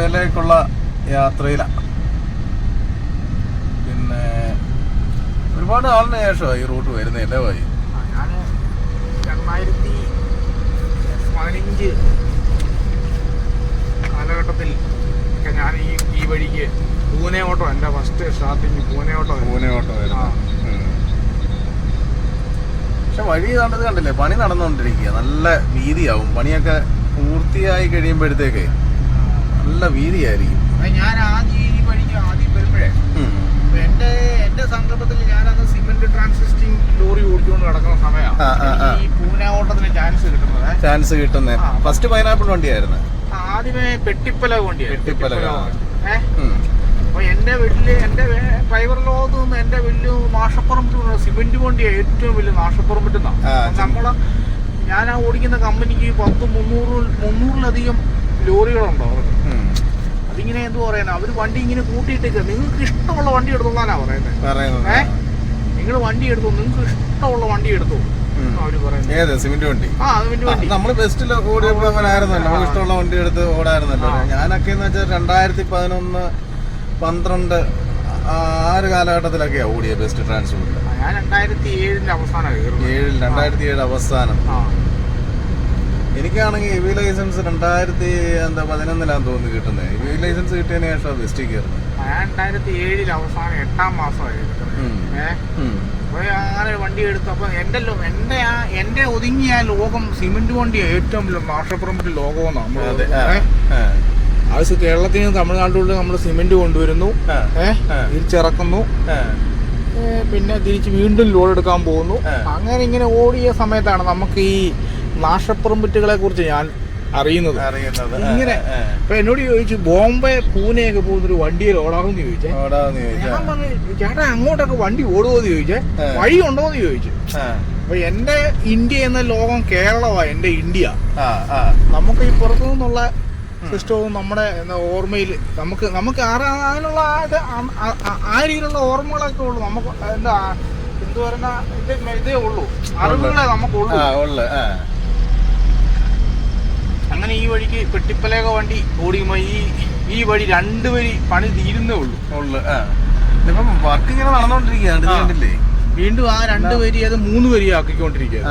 ബോംബെയിലേക്കുള്ള യാത്രയിലാണ് പിന്നെ ഒരുപാട് നാളിന് ശേഷമാണ് ഈ റൂട്ട് വരുന്നില്ലേ ഭായി? ഞാൻ രണ്ടായിരത്തി പതിനഞ്ച് കാലഘട്ടത്തിൽ ഒക്കെ ഞാൻ ഈ ഈ വഴിക്ക് പൂനെ ഓട്ടോ എന്റെ first starting Pune auto Pune auto. വരുന്നത് പക്ഷെ വഴി കണ്ടത് കണ്ടില്ലേ പണി നടന്നുകൊണ്ടിരിക്കുക. നല്ല വീതിയാവും പണിയൊക്കെ പൂർത്തിയായി കഴിയുമ്പോഴത്തേക്ക് നല്ല വീതിയായിരിക്കും. ഞാൻ ആദ്യം ഈ വഴിക്ക് ആദ്യം വരുമ്പോഴേ. എന്റെ എന്റെ എന്റെ ഞാൻ സന്ദർഭത്തിൽ ഞാനന്ന് സിമെന്റ് ട്രാൻസിസ്റ്റിംഗ് ലോറി ഓടിച്ചുകൊണ്ട് നടക്കുന്ന. സമയമാണ് ഈ പൂനെ ഓട്ടത്തിന് ചാൻസ് കിട്ടുന്നത്. ചാൻസ് കിട്ടുന്നേ. ഫസ്റ്റ് പൈനാപ്പിൾ വണ്ടിയായിരുന്നു. ആദ്യമേ പെട്ടിപ്പല വണ്ടിയാണ് പെട്ടിപ്പല. അപ്പൊ എന്റെ വീട്ടിൽ എന്റെ നിന്ന് എന്റെ വലിയ നാശപ്പുറമ്പിട്ട് സിമെന്റ് വണ്ടിയാണ് ഏറ്റവും വലിയ നാശപ്പുറമ്പിട്ടുന്ന ആ, ശരി. നമ്മൾ ഞാൻ ആ ഓടിക്കുന്ന കമ്പനിക്ക് പത്ത് മുന്നൂറ് മുന്നൂറിലധികം ലോറികളുണ്ടോ അവർക്ക്? ഉം. എന്ത് പറയുന്നത് അവർ വണ്ടി ഇങ്ങനെ കൂട്ടിയിട്ടേക്ക് നിങ്ങൾക്ക് ഇഷ്ടമുള്ള വണ്ടി എടുത്തോളാനാ പറയുന്നത്. പറയുന്നത് നിങ്ങൾ വണ്ടി എടുത്തു? നിങ്ങൾക്ക് ഇഷ്ടമുള്ള വണ്ടി എടുത്തു? ഏത്? സിമെന്റ് വണ്ടി? നമ്മൾ ബെസ്റ്റിൽ ഓടിയപ്പോൾ അങ്ങനെ ആയിരുന്നല്ലോ നമുക്ക് ഇഷ്ടമുള്ള വണ്ടി എടുത്ത് ഓടായിരുന്നല്ലോ. ഞാനൊക്കെ എന്ന് വെച്ചാൽ രണ്ടായിരത്തി പതിനൊന്ന് പന്ത്രണ്ട് ആ ഒരു കാലഘട്ടത്തിലൊക്കെ ഓടിയ ബെസ്റ്റ് ട്രാൻസ്പോർട്ട് ഞാൻ രണ്ടായിരത്തി ഏഴിന്റെ അവസാനം ഏഴിൽ രണ്ടായിരത്തി ഏഴ് അവസാനം. ആ ഇ വി ലൈസൻസ് രണ്ടായിരത്തി എന്താ പതിനൊന്നിലാന്ന് തോന്നുന്നു കിട്ടുന്നത് ഇ വി ലൈസൻസ് കിട്ടിയതിന് ശേഷം ബെസ്റ്റിൽ കയറുന്നത്. ഞാൻ രണ്ടായിരത്തി ഏഴിൽ അവസാനം എട്ടാം മാസമായി ഉം. ഏഹ് ഉം. അപ്പൊ അങ്ങനെ വണ്ടി എടുത്തപ്പോൾ എന്റെ എന്റെ ആ എന്റെ ഒതുങ്ങിയ ലോകം സിമെന്റ് വണ്ടി ഏറ്റവും വലിയ ലോകമെന്ന് നമ്മളത് നമ്മൾ അതെ ആ, ആ, അത് കേരളത്തിൽ നിന്ന് തമിഴ്നാട്ടിലൂടെ നമ്മൾ സിമെന്റ് കൊണ്ടുവരുന്നു. തിരിച്ചിറക്കുന്നു. പിന്നെ തിരിച്ച് വീണ്ടും ലോഡ് എടുക്കാൻ പോകുന്നു. അങ്ങനെ ഇങ്ങനെ ഓടിയ സമയത്താണ് നമുക്ക് ഈ നാഷപ്പുറമ്പിറ്റുകളെ കുറിച്ച് ഞാൻ അറിയുന്നത്. അറിയുന്നത്. ഇങ്ങനെ ഇപ്പൊ എന്നോട് ചോദിച്ചു ബോംബെ പൂനെയൊക്കെ പോകുന്നൊരു വണ്ടിയിൽ ഓടാമെന്ന് ചോദിച്ചേ. ഞാൻ പറഞ്ഞു ചേട്ടാ അങ്ങോട്ടൊക്കെ വണ്ടി ഓടുമോ എന്ന് ചോദിച്ചേ. വഴി ഉണ്ടോ എന്ന് ചോദിച്ചു അപ്പൊ എന്റെ ഇന്ത്യ എന്ന ലോകം കേരളമാ എന്റെ ഇന്ത്യ. നമുക്ക് ഈ പുറത്തു നിന്നുള്ള സിസ്റ്റവും നമ്മുടെ എന്താ ഓർമ്മയിൽ നമുക്ക് നമുക്ക് അതിനുള്ള ആ രീതിയിലുള്ള ഓർമ്മകളൊക്കെ ഉള്ളൂ. നമുക്ക് എന്താ എന്ത് പറയുന്ന ഇതേ ഉള്ളൂ. അറിവുകളെ നമുക്കുള്ളൂ. അങ്ങനെ ഈ വഴിക്ക് പെട്ടിപ്പലേക വണ്ടി ഓടിക്കുമ്പോൾ ഈ ഈ വഴി രണ്ട് വരി പണി തീരുന്നേ ഉള്ളൂ. ഉള്ളു ആ. ഇതിപ്പം വർക്ക് ഇങ്ങനെ നടന്നുകൊണ്ടിരിക്കുകയാണ് ഇത് കണ്ടില്ലേ? വീണ്ടും ആ രണ്ട് വരി അത് മൂന്ന് വരി ആക്കിക്കൊണ്ടിരിക്കുക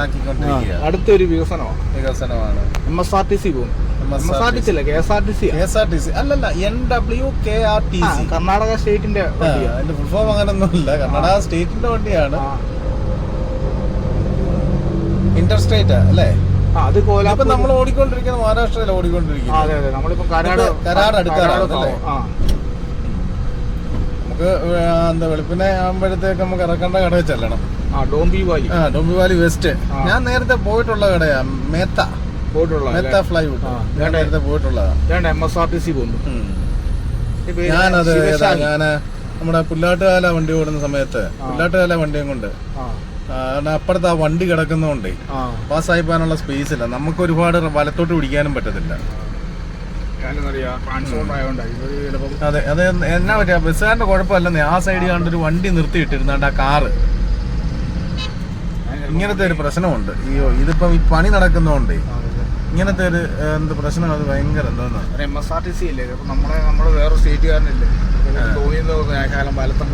അടുത്തൊരു വികസനമാണ്. വികസനമാണ്. M S R T C പോകുന്നു. M S R T C അല്ല K S R T C K S R T C അല്ലല്ല N W K R T C Karnataka സ്റ്റേറ്റിന്റെ ഫുൾ ഫോം അങ്ങനൊന്നുമില്ല. കർണാടക സ്റ്റേറ്റിന്റെ വണ്ടിയാണ്. ആ. ഇന്റർ സ്റ്റേറ്റ് അല്ലേ? അത് കോലാപ്പൂർ. നമ്മൾ ഓടിക്കൊണ്ടിരിക്കുന്നത് മഹാരാഷ്ട്രയിൽ ഓടിക്കൊണ്ടിരിക്കുന്നത്. അതെ അതെ. നമ്മളിപ്പോ കരാട് ഇപ്പൊ കരാട് അടുത്താണ്. അതല്ലേ? ആ. നമുക്ക് എന്താ വെളുപ്പിനെ ആകുമ്പോഴത്തേക്ക് നമുക്ക് ഇറക്കേണ്ട കടയിൽ ചെല്ലണം. ആ ഡോംബി വാലി. ആ വെസ്റ്റ്. ഞാൻ നേരത്തെ പോയിട്ടുള്ള കടയാ മേത്ത. പോയിട്ടുള്ള മേത്ത ഫ്ലൈവുഡ്. ഞാൻ നേരത്തെ പോയിട്ടുള്ളതാ. ഞാൻ M S R T C പോകുന്നു. ഞാനത്. ഞാൻ നമ്മുടെ പുല്ലാട്ടുകാല വണ്ടി ഓടുന്ന സമയത്ത് പുല്ലാട്ടുകാല വണ്ടിയും കൊണ്ട് കാരണം അപ്പുറത്ത് ആ വണ്ടി കിടക്കുന്നതുകൊണ്ടേ ആ. പാസ്സായി പോകാനുള്ള സ്പേസ് ഇല്ല. നമുക്ക് ഒരുപാട് വലത്തോട്ട് പിടിക്കാനും പറ്റത്തില്ല. അതെ അത് എന്നാ പറ്റിയ ബസ്സുകാരന്റെ കുഴപ്പമല്ലെന്നേ. ആ സൈഡിൽ കണ്ടൊരു വണ്ടി നിർത്തിയിട്ടിരുന്നാണ്ട് ആ കാറ്. ഇങ്ങനത്തെ ഒരു പ്രശ്നമുണ്ട്. അയ്യോ ഇതിപ്പം ഈ പണി നടക്കുന്നതുകൊണ്ടേ ഇങ്ങനത്തെ ഒരു എന്ത് പ്രശ്നം അത് ഭയങ്കര എന്താ M S R T C അല്ലേ അപ്പൊ നമ്മളെ നമ്മൾ വേറെ സ്റ്റേറ്റുകാരനല്ലേ? തോന്നിയത് കാലം വലത്തം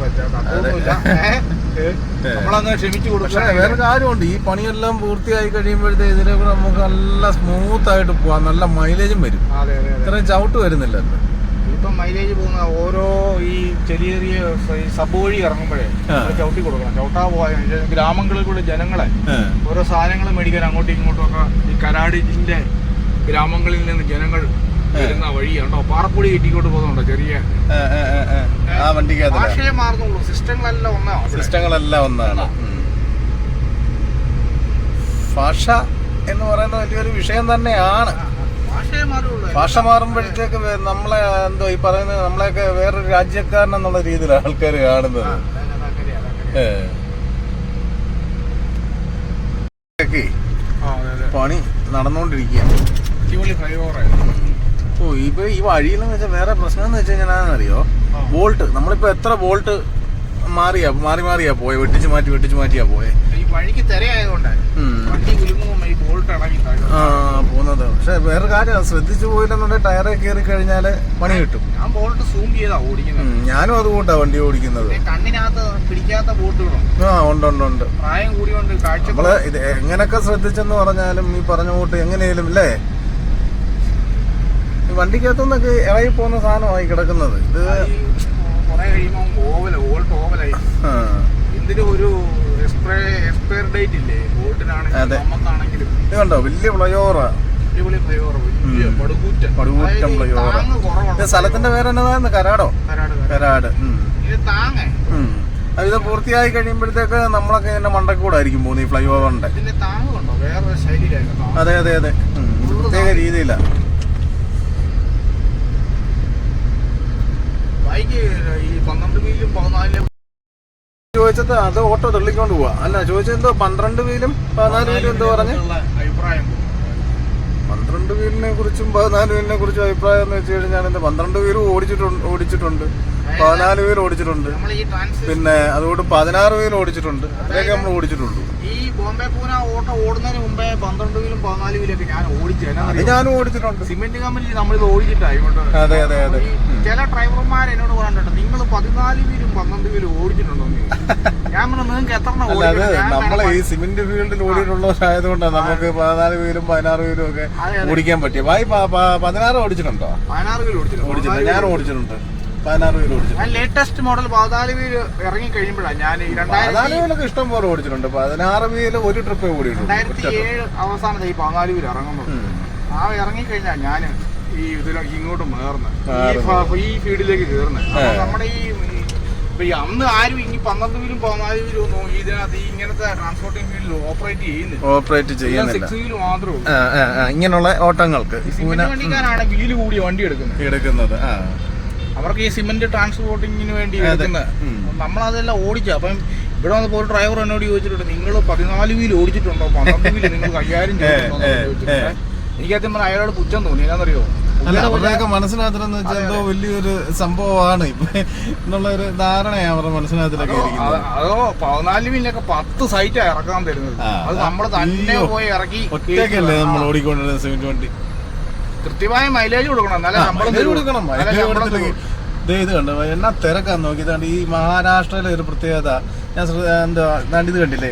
നമ്മളങ്ങ് ക്ഷമിച്ചു പക്ഷേ വേറെ കാര്യമുണ്ട്. ഈ പണിയെല്ലാം പൂർത്തിയായി കഴിയുമ്പോഴത്തേ ഇതിനെ കൂടെ നമുക്ക് നല്ല സ്മൂത്ത് ആയിട്ട് പോവാം. നല്ല മൈലേജും വരും. ഇത്രയും ചവിട്ട് വരുന്നില്ല ഇപ്പം മൈലേജ് പോകുന്ന ഓരോ ഈ ചെറിയ ചെറിയ ഈ സബ് വഴി ഇറങ്ങുമ്പോഴേ ചവിട്ടി കൊടുക്കണം. ചവിട്ടാ പോവാ. ഗ്രാമങ്ങളിൽ കൂടെ ജനങ്ങളെ ഓരോ സാധനങ്ങൾ മേടിക്കാൻ അങ്ങോട്ടും ഇങ്ങോട്ടും ഒക്കെ ഈ കരാടിന്റെ ഗ്രാമങ്ങളിൽ നിന്ന് ജനങ്ങൾ വരുന്ന വഴിയാണോ പാറപ്പൊടി കെട്ടിക്കോട്ട് പോകുന്നുണ്ടോ ചെറിയ. ആ വണ്ടിക്കകത്ത് ഭാഷയെ മാറുന്നുള്ളൂ സിസ്റ്റങ്ങളെല്ലാം ഒന്നാണ് സിസ്റ്റങ്ങളെല്ലാം ഒന്നാണ്. ഭാഷ എന്ന് പറയുന്ന വലിയൊരു വിഷയം തന്നെയാണ്. ഭാഷ മാറുമ്പോഴത്തേക്ക് നമ്മളെ എന്തോ ഈ പറയുന്നത് നമ്മളെയൊക്കെ വേറൊരു രാജ്യക്കാരൻ എന്നുള്ള രീതിയിലാണ് ആൾക്കാർ കാണുന്നത്. പണി. നടന്നുകൊണ്ടിരിക്കുക അടിപൊളി ഫ്ലൈഓവർ ഓ ഇപ്പൊ ഈ വഴിയിൽ നിന്ന് വെച്ചാൽ വേറെ പ്രശ്നം എന്ന് വെച്ചാൽ ഞാൻ അറിയോ ആ. വോൾട്ട് നമ്മളിപ്പോ എത്ര വോൾട്ട് മാറിയാ മാറി മാറിയാ പോയെ? വെട്ടിച്ച് മാറ്റി വെട്ടിച്ച് മാറ്റിയാ പോയെ? വഴിക്ക് തിരയായതുകൊണ്ട് ഉം. വണ്ടി കുലുങ്ങുമ്പോൾ ഈ ബോൾട്ട് ഇളകി ആ പോകുന്നത്. പക്ഷെ വേറെ കാര്യം ശ്രദ്ധിച്ചു പോയില്ലെന്നുണ്ടെങ്കിൽ ടയറെ കയറി കഴിഞ്ഞാൽ പണി കിട്ടും. ഞാൻ ബോൾട്ട് സൂം ചെയ്താ ഓടിക്കുന്നത്. ഞാനും അതുകൊണ്ടാ വണ്ടി ഓടിക്കുന്നത്. കണ്ണിനകത്ത് പിടിക്കാത്ത ബോട്ടുകളുണ്ട്. ആ ഉണ്ട് ഉണ്ട് ഉണ്ട്. പ്രായം കൂടിയുണ്ട് കാഴ്ച നമ്മൾ ഇത് എങ്ങനെയൊക്കെ ശ്രദ്ധിച്ചെന്ന് പറഞ്ഞാലും ഈ പറഞ്ഞ ബോട്ട് എങ്ങനെയാലും അല്ലേ വണ്ടിക്കകത്തുനിന്നൊക്കെ ഇറങ്ങി പോകുന്ന സാധനമായി കിടക്കുന്നത്. ഇത് കുറെ കഴിയുമ്പോൾ ഓവല ഓൾട്ട് ഓവലായി. എന്തിനും ഒരു എക്സ്പയർ ഡേറ്റ് ഇല്ലേ? അതെ. ബോട്ടിനാണെങ്കിലും നമുക്കാണെങ്കിലും. ഇത് കണ്ടോ? വലിയ ഫ്ലൈഓവറാ അടിപൊളി ഫ്ലേവർ വലിയ. പടുകൂറ്റൻ. പടുകൂറ്റൻ ഇത് സ്ഥലത്തിന്റെ പേര് എന്നതാന്ന് കരാടോ? കരാട് കരാട്. കരാട്. ഇത് താങ്ങേ. അത് ഇത് പൂർത്തിയായി കഴിയുമ്പോഴത്തേക്ക് നമ്മളൊക്കെ ഇതിന്റെ മണ്ടക്കൂടായിരിക്കും പോകുന്നത് ഈ ഫ്ലൈ ഓവറിന്റെ അതെ അതെ അതെ. പ്രത്യേക രീതിയില. ബൈക്ക് ഈ പന്ത്രണ്ട് മീലും പതിനാലിലും ചോദിച്ചത് അത് ഓട്ടോ തള്ളിക്കൊണ്ട് പോവാ. അല്ല ചോദിച്ചത് എന്തോ പന്ത്രണ്ട് വീലും പതിനാല് വീലും എന്തോ പറഞ്ഞു? പന്ത്രണ്ട് വീലിനെ കുറിച്ചും പതിനാല് വീലിനെ കുറിച്ചും അഭിപ്രായം എന്ന് വെച്ച് കഴിഞ്ഞാൽ എന്താ പന്ത്രണ്ട് വീലും ഓടിച്ചിട്ടുണ്ട് ഓടിച്ചിട്ടുണ്ട്. പതിനാല് വീൽ ഓടിച്ചിട്ടുണ്ട്. പിന്നെ അതുകൊണ്ട് പതിനാറ് വീൽ ഓടിച്ചിട്ടുണ്ട്. അത്രയൊക്കെ നമ്മൾ ഓടിച്ചിട്ടുള്ളൂ. ഈ ബോംബെ പൂന ഓട്ടോ ഓടുന്നതിന് മുമ്പേ പന്ത്രണ്ട് വീലും പതിനാല് വീലൊക്കെ ഞാൻ ഓടിച്ചു ഞാനും ഓടിച്ചിട്ടുണ്ട്. സിമെന്റ് കമ്പനിയിൽ നമ്മളിത് ഓടിച്ചിട്ടായി അതെ, അതെ, അതെ. ചില ഡ്രൈവർമാർ എന്നോട് പറഞ്ഞിട്ടുണ്ട് നിങ്ങൾ പതിനാല് വീലും പന്ത്രണ്ട് വീലും ഓടിച്ചിട്ടുണ്ടോ? ഞാൻ പറഞ്ഞു നിങ്ങൾക്ക് എത്ര എണ്ണം അല്ല അത് ഓടിച്ചിട്ടുണ്ട്?" ഞാൻ നമ്മളെ ഈ സിമെന്റ് ഫീൽഡിൽ ഓടിയിട്ടുള്ളവരായതുകൊണ്ടാണ് നമുക്ക് പതിനാല് വീലും പതിനാറ് വീലും ഒക്കെ. ഓടിക്കാൻ പറ്റിയ. പതിനാറ് ഓടിച്ചിട്ടുണ്ടോ? പതിനാറ് വീലും ഓടിച്ചിട്ടുണ്ട്. ഞാൻ ഓടിച്ചിട്ടുണ്ട്. പതിനാറ് വീൽ ലേറ്റസ്റ്റ് മോഡൽ പതിനാല് വീൽ ഇറങ്ങി കഴിയുമ്പോഴാണ് ഞാൻ പതിനാല് വീലൊക്കെ ഇഷ്ടം പോലെ ഓടിച്ചിട്ടുണ്ട്. പതിനാറ് വീൽ ഒരു ട്രിപ്പ് ഓടിയിട്ടുണ്ട് രണ്ടായിരത്തി ഏഴ് അവസാനത്തെ ഈ പതിനാല് വീൽ ഇറങ്ങുന്നത്. ആ ഇറങ്ങി കഴിഞ്ഞാൽ ഞാൻ ഈ ഇതിലേക്ക് ഇങ്ങോട്ട് മേർന്ന് ഈ ഫീൽഡിലേക്ക് കയറുന്നത് നമ്മുടെ ഈ ഇപ്പൊ അന്ന് ആരും ഇനി പന്ത്രണ്ട് വീലും പതിനാല് വീലും ഒന്നും ഇതിനകത്ത് ഈ ഇങ്ങനത്തെ ട്രാൻസ്പോർട്ടിംഗ് ഫീൽഡിൽ ഓപ്പറേറ്റ് ചെയ്യുന്നില്ല. ഓപ്പറേറ്റ് ചെയ്യുന്നില്ല. സിക്സ് വീൽ മാത്രമേ ഇങ്ങനെയുള്ള ഓട്ടങ്ങൾക്ക്. വണ്ടിക്കാരാണ് വീൽ കൂടി വണ്ടി എടുക്കുന്നത്. എടുക്കുന്നത്. ആ. അവർക്ക് ഈ സിമെന്റ് ട്രാൻസ്പോർട്ടിങ്ങിന് വേണ്ടി. എടുക്കുന്നത്. നമ്മളതെല്ലാം ഓടിച്ചു. അപ്പം ഇവിടെ വന്നപ്പോൾ ഒരു ഡ്രൈവർ എന്നോട് ചോദിച്ചിട്ടുണ്ട് നിങ്ങൾ പതിനാല് വീൽ ഓടിച്ചിട്ടുണ്ടോ? പന്ത്രണ്ട് വീൽ നിങ്ങൾ ഏ, ചോദിച്ചിട്ടുണ്ട് എനിക്ക് അത്യം പറഞ്ഞാൽ അയാളോട് പുച്ഛം തോന്നി. എന്നറിയോ അവരുടെയൊക്കെ മനസ്സിനകത്തെന്ന് വെച്ചാൽ എന്തോ വലിയൊരു സംഭവമാണ്. എന്നുള്ള ഒരു ധാരണയാണ് അവരുടെ മനസ്സിനകത്തിലൊക്കെ അതോ പതിനാല് വീലിനൊക്കെ പത്ത് സൈറ്റാ ഇറക്കാൻ തരുന്നത്. അത് നമ്മൾ തന്നെ പോയി ഇറക്കി ഒറ്റയ്ക്കല്ലേ നമ്മൾ ഓടിക്കൊണ്ടിരുന്ന സിമെന്റ് വണ്ടി? കൃത്യമായ മൈലേജ് കൊടുക്കണം. എന്നാലേ ആ, ശമ്പളം തരൂ. കൊടുക്കണം. എന്നാലേ mileage ശമ്പളം തരൂ. ദേ ഇത് കണ്ടോ? എന്നാ തിരക്കാൻ നോക്കി. ഇതാണ്ട് ഈ മഹാരാഷ്ട്രയിലെ ഒരു പ്രത്യേകത. ഞാൻ ശ്ര- എന്താ ദാണ്ട് ഇത് കണ്ടില്ലേ?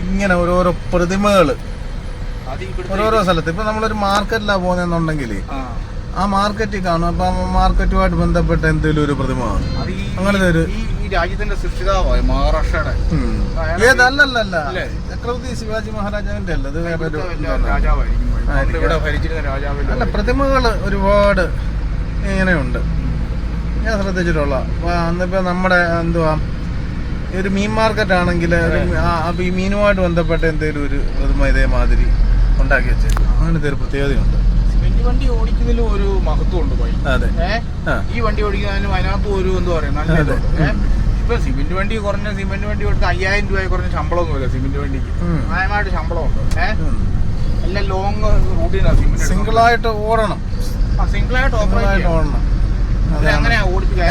ഇങ്ങനെ ഓരോരോ പ്രതിമകൾ. അത് ഇവിടുത്തെ ഓരോരോ സ്ഥലത്ത്. ഇപ്പൊ നമ്മളൊരു മാർക്കറ്റിലാ പോകുന്നെന്നുണ്ടെങ്കിൽ ആ, ആ മാർക്കറ്റിൽ കാണും. അപ്പൊ മാർക്കറ്റുമായിട്ട് ബന്ധപ്പെട്ട എന്തെങ്കിലും ഒരു പ്രതിമ കാണും അത് ഈ- അങ്ങനത്തെ ഒരു- ഈ ഈ രാജ്യത്തിന്റെ സൃഷ്ടിതാവായി മഹാരാഷ്ട്രയുടെ. ഉം. ഏതല്ലല്ല അല്ലേ? ചക്രവർത്തി ശിവാജി മഹാരാജാവിന്റെ അല്ല. ഇവിടുത്തെ വലിയ ഇതാണ്. രാജാവായിരിക്കും. ഇവിടെ ഭരിച്ചിരുന്ന രാജാവിന്റെ അല്ല പ്രതിമകൾ ഒരുപാട് ഇങ്ങനെയുണ്ട്. ഞാൻ ശ്രദ്ധിച്ചിട്ടുള്ള അന്നിപ്പോ നമ്മുടെ എന്തുവാ ഒരു മീൻ മാർക്കറ്റ് ആണെങ്കിൽ അപ്പൊ ഈ മീനുമായിട്ട് ബന്ധപ്പെട്ട എന്തെങ്കിലും ഒരു പ്രതിമ ഇതേമാതിരി ഉണ്ടാക്കി വെച്ചേക്കും. അങ്ങനത്തെ ഒരു പ്രത്യേകതയുണ്ട്. സിമെന്റ് വണ്ടി ഓടിക്കുന്നതിലും ഒരു മഹത്വം ഉണ്ട് അതെ. ഈ വണ്ടി ഓടിക്കുന്നതിനും അതിനകത്ത് ഒരു എന്താ പറയാ നല്ല അതെ. ഇതുണ്ട്. ഇപ്പൊ സിമെന്റ് വണ്ടി കുറഞ്ഞ സിമെന്റ് വണ്ടി കൊടുത്ത് അയ്യായിരം രൂപ കുറഞ്ഞ ശമ്പളമൊന്നുമില്ല സിമെന്റ് വണ്ടിക്ക്. ന്യായമായിട്ട് ശമ്പളമുണ്ട്. ഏഹ് ഉം. എല്ലാം ലോങ് സിംഗിളായിട്ട് ഓടണം. സിംഗിൾ ആയിട്ട് ഓപ്പറേറ്റ് സിംഗിളായിട്ട് ഓടണം. അങ്ങനെ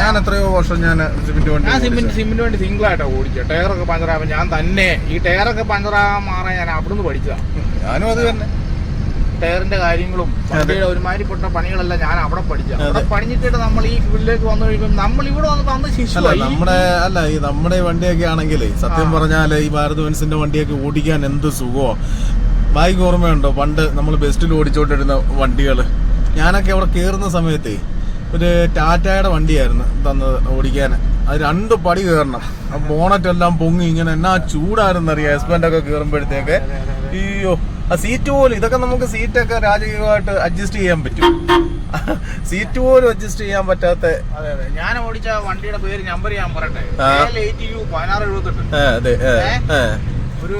ഞാൻ എത്രയോ വർഷം ഞാൻ സിമെന്റ് വണ്ടി ഞാൻ സിമെന്റ്. സിമെന്റ് വണ്ടി സിംഗിൾ ആയിട്ടാണ് ഓടിച്ചത് ടയറൊക്കെ പഞ്ചറാകുമ്പോൾ ഞാൻ തന്നെ. ഈ ടയറൊക്കെ പഞ്ചറാകാൻ മാറാൻ ഞാൻ അവിടുന്ന് പഠിച്ചതാ. ഞാനും അത് തന്നെ. ടയറിന്റെ കാര്യങ്ങളും വണ്ടിയുടെ ഒരുമാതിരിപ്പെട്ട പണികളെല്ലാം ഞാൻ അവിടെ പഠിച്ചു അവിടെ പണിഞ്ഞിട്ട് പഠിച്ചിട്ട് നമ്മൾ ഈ ഫീൽഡിലേക്ക് വന്നു കഴിയുമ്പോൾ നമ്മൾ ഇവിടെ വന്ന് വന്ന് ശിശുവായി നമ്മുടെ അല്ല ഈ നമ്മുടെ വണ്ടിയൊക്കെ ആണെങ്കിൽ സത്യം പറഞ്ഞാൽ പറഞ്ഞാൽ ഈ ഭാരത് ബെൻസിന്റെ വണ്ടിയൊക്കെ ഓടിക്കാൻ എന്ത് സുഖമോ ബൈക്ക് ഓർമ്മയുണ്ടോ? പണ്ട് നമ്മൾ ബെസ്റ്റിൽ ഓടിച്ചോണ്ടിരുന്ന വണ്ടികൾ ഞാനൊക്കെ അവിടെ കയറുന്ന സമയത്തേ ഒരു ടാറ്റയുടെ വണ്ടിയായിരുന്നു തന്നത് ഓടിക്കാൻ അത് രണ്ട് പടി കയറണം ആ ബോണറ്റ് എല്ലാം പൊങ്ങി ഇങ്ങനെ എന്നാ ചൂടായിരുന്നു അറിയാം ഹസ്ബൻഡൊക്കെ കയറുമ്പോഴത്തേക്ക് അയ്യോ ആ സീറ്റ് പോലും ഇതൊക്കെ നമുക്ക് സീറ്റൊക്കെ രാജകീയമായിട്ട് അഡ്ജസ്റ്റ് ചെയ്യാൻ പറ്റും. സീറ്റ് പോലും അഡ്ജസ്റ്റ് ചെയ്യാൻ പറ്റാത്ത ഞാൻ ഓടിച്ച വണ്ടിയുടെ പേര് നമ്പർ ഞാൻ പറയട്ടെ. ഒരു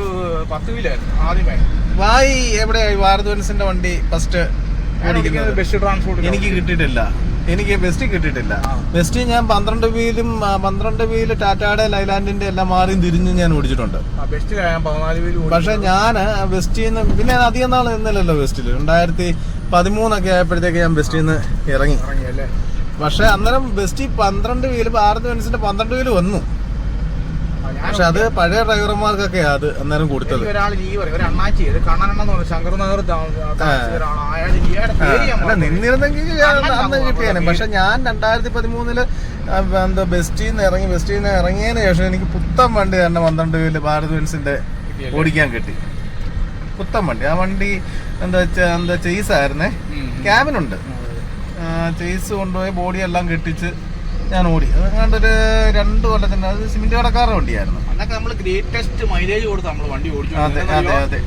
പത്ത് വീലായിരുന്നു ആദ്യമേ. വായി എവിടെ ഭാരത് വണ്ടി ഫസ്റ്റ് ഓടിക്കുന്നത്. ബെസ്റ്റ് ട്രാൻസ്പോർട്ട് എനിക്ക് കിട്ടിയിട്ടില്ല. എനിക്ക് ബെസ്റ്റ് കിട്ടിയിട്ടില്ല. ബെസ്റ്റ് ഞാൻ പന്ത്രണ്ട് വീലും പന്ത്രണ്ട് വീൽ ടാറ്റാടെ ലൈലാൻഡിന്റെ എല്ലാം മാറിയും തിരിഞ്ഞും ഞാൻ ഓടിച്ചിട്ടുണ്ട്. പക്ഷെ ഞാൻ ബെസ്റ്റിൽ നിന്ന് പിന്നെ അധികം നാൾ നിന്നില്ലല്ലോ ബെസ്റ്റിൽ രണ്ടായിരത്തി പതിമൂന്നൊക്കെ ആയപ്പോഴത്തേക്ക് ഞാൻ ബെസ്റ്റിൽ നിന്ന് ഇറങ്ങി. പക്ഷെ അന്നേരം ബെസ്റ്റ് പന്ത്രണ്ട് വീൽ ഭാരത് മനസ്സിന്റെ പന്ത്രണ്ട് വീൽ വന്നു. പക്ഷെ അത് പഴയ ഡ്രൈവർമാർക്കൊക്കെ അത് അന്നേരം കൊടുത്തത്. ഒരാൾ ലീവ് പറയും. ഒരു അണ്ണാച്ചി ഒരു പറഞ്ഞു ശങ്കർ നഗർ അല്ല. നിന്നിരുന്നെങ്കിൽ അന്ന് കിട്ടിയാണ് പക്ഷെ ഞാൻ രണ്ടായിരത്തി പതിമൂന്നിൽ എന്താ ബെസ്റ്റിൽ നിന്ന് ഇറങ്ങി ബെസ്റ്റിൽ നിന്ന് ഇറങ്ങിയതിന് ശേഷം എനിക്ക് പുത്തൻ വണ്ടി തന്നെ പന്ത്രണ്ട് വീൽ ഭാരത് വിൽസിന്റെ ഓടിക്കാൻ കിട്ടി. പുത്തൻ വണ്ടി. ആ വണ്ടി എന്താ വെച്ചാ എന്താ ചെയ്സ് ആയിരുന്നേ. ക്യാബിനുണ്ട്. ചെയ്സ് കൊണ്ടുപോയി ബോഡി എല്ലാം കെട്ടിച്ച് ഞാൻ ഓടി അത് ഒരു രണ്ട് കൊല്ലത്തിന്റെ അത് സിമെന്റ് കടക്കാരുടെ വണ്ടിയായിരുന്നു. അന്നൊക്കെ നമ്മൾ ഗ്രേറ്റസ്റ്റ് മൈലേജ് കൊടുത്ത് നമ്മൾ വണ്ടി ഓടിച്ചു അതെ അതെ അതെ.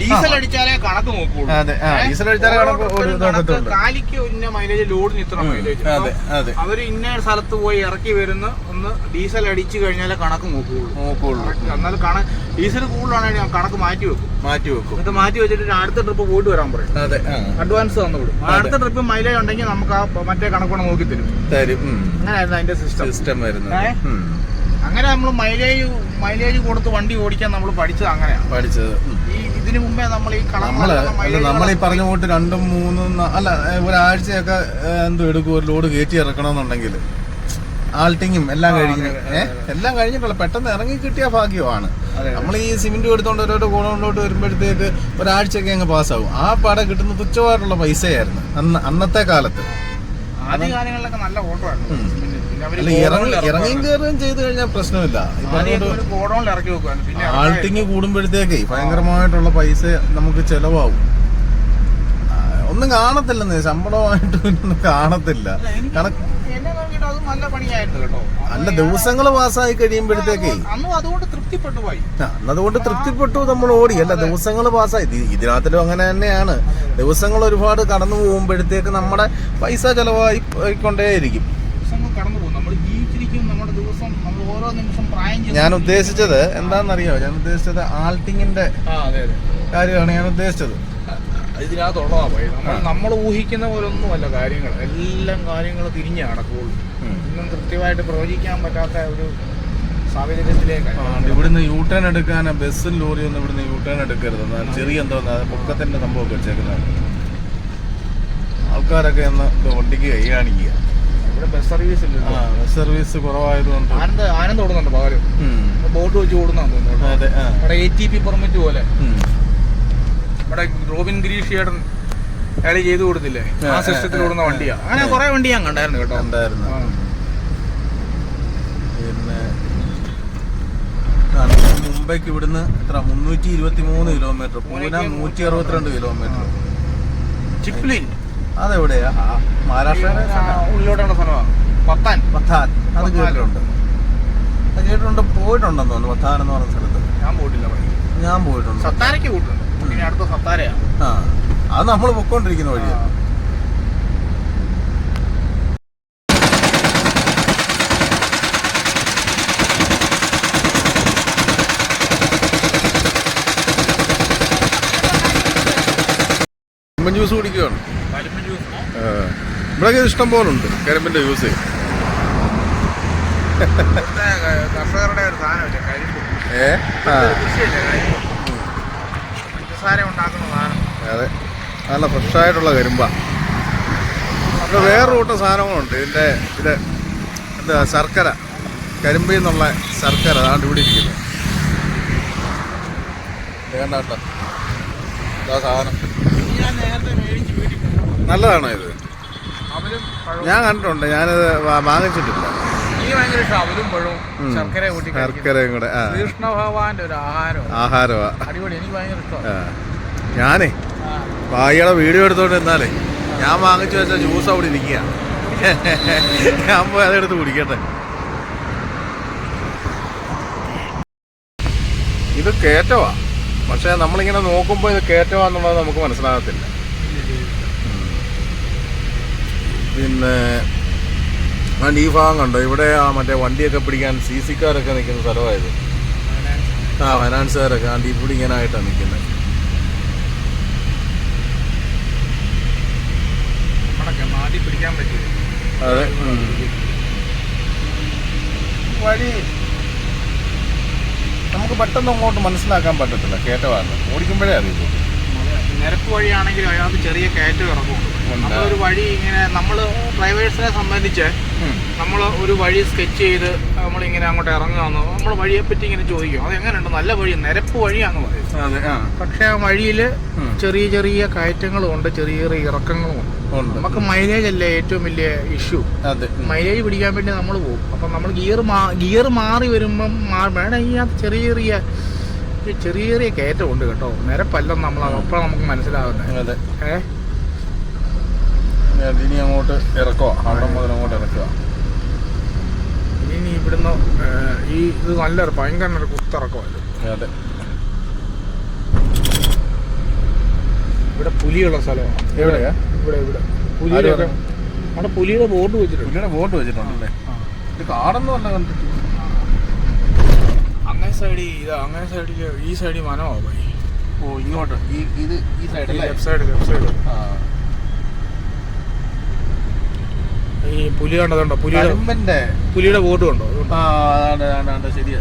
ഡീസൽ അടിച്ചാലേ കണക്ക് നോക്കൂ അതെ ആ ഡീസൽ അടിച്ചാലേ കണക്ക് ഒരു കണക്ക് നോക്കത്തുള്ളൂ കാലിക്ക് ഇന്ന മൈലേജ് ലോഡിന് ഇത്ര മൈലേജ്. അതെ അതെ. അവർ ഇന്ന സ്ഥലത്ത് പോയി ഇറക്കി വരുന്ന ഒന്ന് ഡീസൽ അടിച്ചു കഴിഞ്ഞാലേ കണക്ക് നോക്കൂ നോക്കുള്ളൂ. എന്നാൽ കണ ഡീസൽ കൂടുതലാണെങ്കിൽ ഞാൻ കണക്ക് മാറ്റി വെക്കും. മാറ്റി വെക്കും. എന്നിട്ട് മാറ്റി വെച്ചിട്ട് അടുത്ത ട്രിപ്പ് പോയിട്ട് വരാൻ പറയും. അതെ അഡ്വാൻസ് തന്നു വിടും അടുത്ത ട്രിപ്പ് മൈലേജ് ഉണ്ടെങ്കിൽ നമുക്ക് ആ മറ്റേ കണക്കൂടെ നോക്കി തരും. തരും. അങ്ങനെയായിരുന്നു അതിന്റെ സിസ്റ്റം സിസ്റ്റം വരുന്നത്. അങ്ങനെ നമ്മൾ മൈലേജ് മൈലേജ് കൊടുത്ത് വണ്ടി ഓടിക്കാൻ നമ്മൾ പഠിച്ചത് അങ്ങനെയാണ് പഠിച്ചത്. ഈ ഇതിനു മുമ്പേ നമ്മൾ ഈ നമ്മൾ നമ്മൾ ഈ പറഞ്ഞ പോട്ട് രണ്ടും മൂന്നും അല്ല ഒരാഴ്ചയൊക്കെ എന്തോ എടുക്കും ഒരു ലോഡ് കയറ്റി ഇറക്കണമെന്നുണ്ടെങ്കിൽ ആൾട്ടിങ്ങും എല്ലാം കഴിഞ്ഞു. ഏഹ് എല്ലാം കഴിഞ്ഞിട്ടുള്ള പെട്ടെന്ന് ഇറങ്ങി കിട്ടിയ ഭാഗ്യമാണ്. നമ്മൾ ഈ സിമെന്റ് എടുത്തോണ്ട് ഓരോരോ കോണോട്ട് വരുമ്പോഴത്തേക്ക് ഒരാഴ്ചയൊക്കെ അങ്ങ് പാസ്സാവും ആ പട കിട്ടുന്ന തുച്ഛമായിട്ടുള്ള പൈസയായിരുന്നു. അന്ന് അന്നത്തെ കാലത്ത്. ആദ്യ കാലങ്ങളിലൊക്കെ നല്ല ഓട്ടോ ഉം. പിന്നെ അവർ അല്ല ഇറങ്ങി ഇറങ്ങിയും കയറുകയും ചെയ്തു കഴിഞ്ഞാൽ പ്രശ്നമില്ല. ആൾട്ടിങ് കൂടുമ്പോഴത്തേക്കേ ഭയങ്കരമായിട്ടുള്ള പൈസ നമുക്ക് ചെലവാകും. ഒന്നും കാണത്തില്ലെന്ന് ശമ്പളമായിട്ട് ഒന്നും കാണത്തില്ല. എന്നെ നോക്കിയിട്ട് അത് നല്ല പണിയായിരുന്നു കേട്ടോ. അല്ല ദിവസങ്ങൾ പാസ്സായി കഴിയുമ്പോഴത്തേക്കേ. അന്നും അതുകൊണ്ട് തൃപ്തിപ്പെട്ടു പോയി. തൃപ്തിപ്പെട്ടു നമ്മൾ ഓടി. അല്ല ദിവസങ്ങൾ പാസ്സായി. ഇത് ഇതിനകത്തിലും അങ്ങനെ തന്നെയാണ്. ദിവസങ്ങൾ ഒരുപാട് കടന്നു പോകുമ്പോഴത്തേക്ക് നമ്മുടെ പൈസ ചെലവായി കൊണ്ടേയിരിക്കും ദിവസങ്ങൾ കടന്നു പോകും. നമ്മൾ ജീവിച്ചിരിക്കും നമ്മുടെ ദിവസം നമ്മൾ ഓരോ നിമിഷം പ്രായം ഞാൻ ഉദ്ദേശിച്ചത് എന്താണെന്നറിയോ? ഞാൻ ഉദ്ദേശിച്ചത് ആൾട്ടിങ്ങിന്റെ കാര്യമാണ് ഞാൻ ഉദ്ദേശിച്ചത്. ഇതിനകത്തുള്ളതാ പോയി നമ്മൾ. നമ്മൾ ഊഹിക്കുന്ന പോലൊന്നുമല്ല കാര്യങ്ങൾ. എല്ലാം കാര്യങ്ങൾ തിരിഞ്ഞ് നടക്കുള്ളൂ. ഇന്നും ഒന്നും കൃത്യമായിട്ട് പ്രവചിക്കാൻ പറ്റാത്ത ഒരു സാഹചര്യത്തിലേക്കാണ് ഇവിടുന്ന് യൂ ടേൺ എടുക്കാൻ ബസ്സും ലോറിയൊന്നും ഇവിടുന്ന് യൂ ടേൺ എടുക്കരുത് ചെറിയ എന്തോ പൊക്കത്തിന്റെ സംഭവമൊക്കെ വെച്ചേക്കുന്ന ആൾക്കാരൊക്കെ ഒന്ന് വണ്ടിക്ക് കൈ കാണിക്കുക. ഇവിടെ ബസ് സർവീസ് ഇല്ല ബസ് സർവീസ് കുറവായതുകൊണ്ട്. ആനന്ദ ആനന്ദ ഓടുന്നുണ്ട് പകരം ബോട്ട് വെച്ച് ഓടുന്നുണ്ട് എ ടി പി പെർമിറ്റ് പോലെ. ഇവിടെ റോബിൻ ഗിരീഷ് ചേട്ടൻ അയാൾ ചെയ്തു കൊടുത്തില്ലേ? ആ, സിസ്റ്റത്തിൽ ഓടുന്ന വണ്ടിയാ. അങ്ങനെ കുറെ വണ്ടി ഞാൻ കണ്ടായിരുന്നു കേട്ടോ. ഉണ്ടായിരുന്നു പിന്നെ മുംബൈക്ക് ഇവിടുന്ന് എത്ര? മുന്നൂറ്റി ഇരുപത്തി മൂന്ന് കിലോമീറ്റർ. പൂന നൂറ്റി അറുപത്തിരണ്ട് കിലോമീറ്റർ. ചിപ്ലിൻ. അതെവിടെയാ? മഹാരാഷ്ട്ര ഉള്ളിലോട്ടുള്ള സ്ഥലമാണ് പത്താൻ. പത്താൻ. അത് പത്താൻ. കേട്ടിട്ടുണ്ട്. അത് കേട്ടിട്ടുണ്ട്. പോയിട്ടുണ്ടെന്ന് തോന്നുന്നു. പത്താൻ എന്ന് പറഞ്ഞ സ്ഥലത്ത്. ഞാൻ പോയിട്ടില്ല ഞാൻ പോയിട്ടുണ്ട്. ഇനി അടുത്ത സത്താരയാണ്. ആ അത് നമ്മൾ പൊക്കോണ്ടിരിക്കുന്ന വഴിയാണ് കരിമ്പൻ ജ്യൂസ് കുടിക്കുകയാണ് കരിമ്പൻ ജ്യൂസ് ഇവിടെ ഇഷ്ടം പോലെ ഉണ്ട് കരിമ്പിന്റെ ജ്യൂസ്. കർഷകരുടെ ഒരു സാധനമില്ല ഏ ആ ഇവിടുത്തെ ഒരു കൃഷിയല്ലേ കരിമ്പ് പഞ്ചസാര ഉണ്ടാക്കുന്നതാണ്. അതെ. നല്ല ഫ്രഷായിട്ടുള്ള കരിമ്പാ. അപ്പോൾ വേറെ കൂട്ടം സാധനങ്ങളുണ്ട്. ഇതിന്റെ ഇത് എന്താ ശർക്കര. കരിമ്പിൽ നിന്നുള്ള ശർക്കര. അതാണ്ട് ഇവിടെ ഇരിക്കുന്നത് കേട്ടോ. ഇതാ സാധനം. നല്ലതാണോ ഇത്? ഞാൻ കണ്ടിട്ടുണ്ട്. ഞാനിത് വാങ്ങിച്ചിട്ടില്ല. എനിക്ക് ഭയങ്കര ഇഷ്ടം. അവലും പഴവും ഉം. ശർക്കര കൂട്ടി കഴിക്കുന്നത് ശർക്കരയും കൂടെ ആ. കൃഷ്ണ ഭഗവാന്റെ ഒരു ആഹാരം ആഹാരമാ അടിപൊളി. എനിക്ക് ഭയങ്കര ആ. ഇഷ്ടമാണ് ഞാനേ ഭായിയുടെ വീഡിയോ എടുത്തോണ്ട് നിന്നാലേ ഞാൻ വാങ്ങിച്ചു വെച്ച ജ്യൂസ് അവിടെ ഇരിക്കുക ഞാൻ പോയി അതെടുത്ത് കുടിക്കട്ടെ. ഇത് കേറ്റവാ പക്ഷെ നമ്മളിങ്ങനെ നോക്കുമ്പോൾ ഇത് കയറ്റവാന്നുള്ളത് നമുക്ക് മനസ്സിലാകത്തില്ല. പിന്നെ അതുകൊണ്ട് ഈ ഭാഗം കണ്ടോ? ഇവിടെ ആ മറ്റേ വണ്ടിയൊക്കെ പിടിക്കാൻ സി സിക്കാരൊക്കെ നിൽക്കുന്ന സ്ഥലമായത്. ആ ഫൈനാൻസുകാരൊക്കെ ആണ്ട് ഇവിടെ പിടിക്കാനായിട്ടാണ് നിൽക്കുന്നത് അതെ. വഴി. നമുക്ക് പെട്ടെന്ന് അങ്ങോട്ട് മനസ്സിലാക്കാൻ പറ്റത്തില്ല കേറ്റവാന്ന് ഓടിക്കുമ്പോഴേ അറിയത്തുള്ളൂ. നിരപ്പ് വഴിയാണെങ്കിൽ അതിനകത്ത് ചെറിയ കയറ്റം ഉണ്ട്. നമ്മളൊരു വഴി ഇങ്ങനെ നമ്മൾ ഡ്രൈവേഴ്സിനെ സംബന്ധിച്ച് നമ്മൾ ഒരു വഴി സ്കെച്ച് ചെയ്ത് നമ്മളിങ്ങനെ അങ്ങോട്ട് ഇറങ്ങുകയെന്ന് നമ്മൾ വഴിയെ പറ്റി ഇങ്ങനെ ചോദിക്കും. അത് എങ്ങനെയുണ്ട്? നല്ല വഴി നിരപ്പ് വഴിയാന്ന് പറയും. പക്ഷേ ആ വഴിയിൽ ചെറിയ ചെറിയ കയറ്റങ്ങളും ഉണ്ട് ചെറിയ ചെറിയ ഇറക്കങ്ങളും ഉണ്ട്. നമുക്ക് മൈലേജ് അല്ലേ ഏറ്റവും വലിയ ഇഷ്യൂ അതെ. മൈലേജ് പിടിക്കാൻ വേണ്ടി നമ്മൾ പോകും. അപ്പം നമ്മൾ ഗിയർ മാ ഗിയർ മാറി വരുമ്പം വേണം ഇതിനകത്ത് ചെറിയ ചെറിയ ചെറിയ ചെറിയ കയറ്റം ഉണ്ട് കേട്ടോ. നിരപ്പല്ലെന്ന് നമ്മൾ അപ്പോഴാണ് നമുക്ക് മനസ്സിലാകുന്നത് ഏഹ് ഇനി അങ്ങോട്ട് ഇറക്കുക. അവിടെ മുതൽ അങ്ങോട്ട് ഇറക്കുക. ഇനി ഇവിടുന്ന് ഈ ഇത് നല്ല ഭയങ്കര ഒരു കുത്തിറക്കമല്ലോ അതെ. ഇവിടെ പുലിയുള്ള സ്ഥലമാണ് എവിടെയാ ഇവിടെ ഇവിടെ പുലിയുടെ അവിടെ പുലിയുടെ ബോർഡ് വെച്ചിട്ടുണ്ട്. പുലിയുടെ ബോട്ട് വെച്ചിട്ടുണ്ടല്ലേ? ഇത് കാടൊന്നും അല്ല കണ്ടിട്ട്. അങ്ങനെ സൈഡിൽ ഇത് അങ്ങനെ സൈഡിൽ ഈ സൈഡിൽ പോയി. ഓ ഇങ്ങോട്ട്. ഈ ഇത് ഈ side left side left side. ആ. ഈ പുലി കണ്ടതുണ്ടോ? പുലിയുടെ കരിമ്പന്റെ പുലിയുടെ ബോർഡ് കണ്ടോ? അതുകൊണ്ട് ആ അതാണ് അതാണ് ശരിയാ.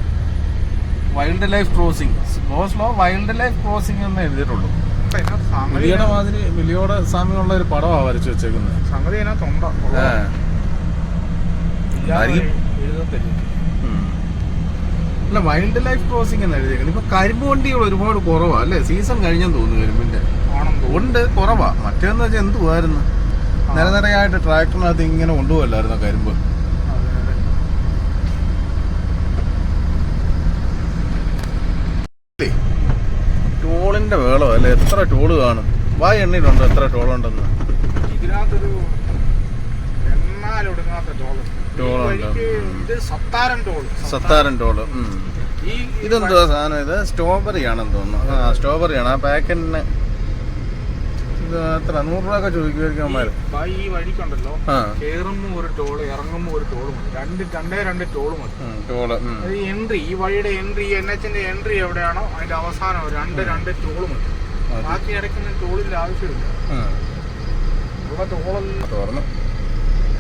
Wildlife crossing slow slow wildlife crossing എന്ന് എഴുതിയിട്ടുള്ളൂ അതിനകത്ത് പുലിയുടെ മാതിരി പുലിയോടെ സാമ്യമുള്ള ഒരു പടമാണ് വരച്ചു വെച്ചേക്കുന്നത് സംഗതി അതിനകത്തുണ്ടോ ആ. ഇല്ലാതെ ആയിരിക്കും. അല്ല വൈൽഡ് ലൈഫ് ക്രോസിംഗ് എന്ന് എഴുതിയേക്കുന്നത് ഇപ്പൊ കരിമ്പ് വണ്ടികൾ ഒരുപാട് കുറവാ അല്ലേ? സീസൺ കഴിഞ്ഞെന്ന് തോന്നുന്നു കരിമ്പിന്റെ. ഉണ്ട് കുറവാ. മറ്റേന്ന് വെച്ചാൽ എന്തുവായിരുന്നു നിരനിരയായിട്ട് ട്രാക്ടറിനകത്ത് ഇങ്ങനെ കൊണ്ടുപോകല്ലായിരുന്നു കരിമ്പ്. ടോളിന്റെ വേളോ അല്ലെ? എത്ര ടോൾ കാണും? വായ എണ്ണിട്ടുണ്ടോ എത്ര ടോളുണ്ടെന്ന്? ഇതിനകത്തൊരു സത്താരൻ ടോൾ. ഇതെന്തുവാ സാധനം ഇത്? സ്ട്രോബെറി ആണെന്ന് തോന്നുന്നു. ആ സ്ട്രോബെറി ആണ് ആ പാക്കറ്റിന് എത്ര? നൂറ് രൂപ ഒക്കെ ചോദിക്കുമായിരിക്കും അവന്മാര്. ഈ- ഈ വഴിക്കുണ്ടല്ലോ. കേറുമ്പോ ഒരു ടോൾ ഇറങ്ങുമ്പോ ഒരു ടോൾ മതി. രണ്ട് രണ്ടേ രണ്ട് ടോൾ മതി. ടോൾ. അത് എൻട്രി ഈ വഴിയുടെ എൻട്രി എൻ എച്ചിന്റെ എൻട്രി എവിടെയാണോ അതിന്റെ അവസാനം രണ്ട് രണ്ട് ടോൾ മതി. ബാക്കി ഇടയ്ക്കുന്ന ടോളിന്റെ ആവശ്യമില്ല. ഇവിടെ ടോളെല്ലാം തുറന്ന്.